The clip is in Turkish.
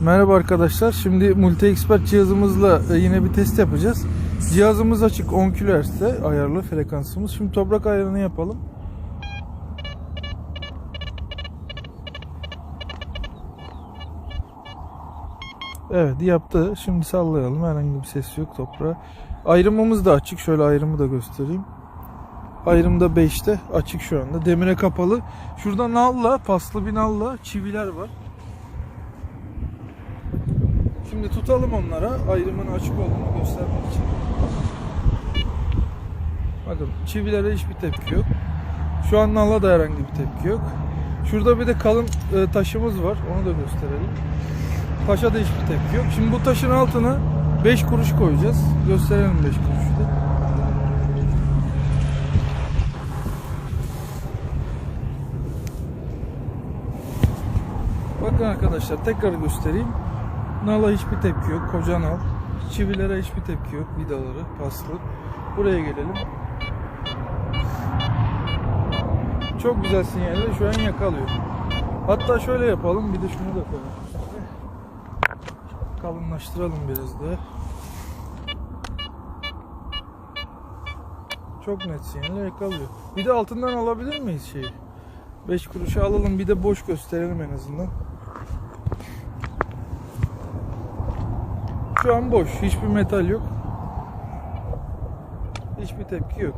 Merhaba arkadaşlar. Şimdi Multi Expert cihazımızla e, yine bir test yapacağız. Cihazımız açık 10 kHz'de ayarlı frekansımız. Şimdi toprak ayarını yapalım. Evet yaptı. Şimdi sallayalım. Herhangi bir ses yok toprağa. Ayrımımız da açık. Şöyle ayrımı da göstereyim. Ayrımda 5'te açık şu anda. Demire kapalı. Şurada nalla, paslı bir nalla çiviler var. Şimdi tutalım onlara ayrımın açık olduğunu göstermek için. Bakın çivilere hiçbir tepki yok. Şu an nala da herhangi bir tepki yok. Şurada bir de kalın e, taşımız var. Onu da gösterelim. Taşa da hiçbir tepki yok. Şimdi bu taşın altına 5 kuruş koyacağız. Gösterelim 5 kuruşu da. Bakın arkadaşlar tekrar göstereyim. Nala hiçbir tepki yok. Koca nal. Çivilere hiçbir tepki yok. Vidaları, paslı. Buraya gelelim. Çok güzel sinyalle şu an yakalıyor. Hatta şöyle yapalım. Bir de şunu da koyalım. Kalınlaştıralım biraz da. Çok net sinyalle yakalıyor. Bir de altından alabilir miyiz şeyi? 5 kuruşa alalım bir de boş gösterelim en azından. Şu an boş. Hiçbir metal yok. Hiçbir tepki yok.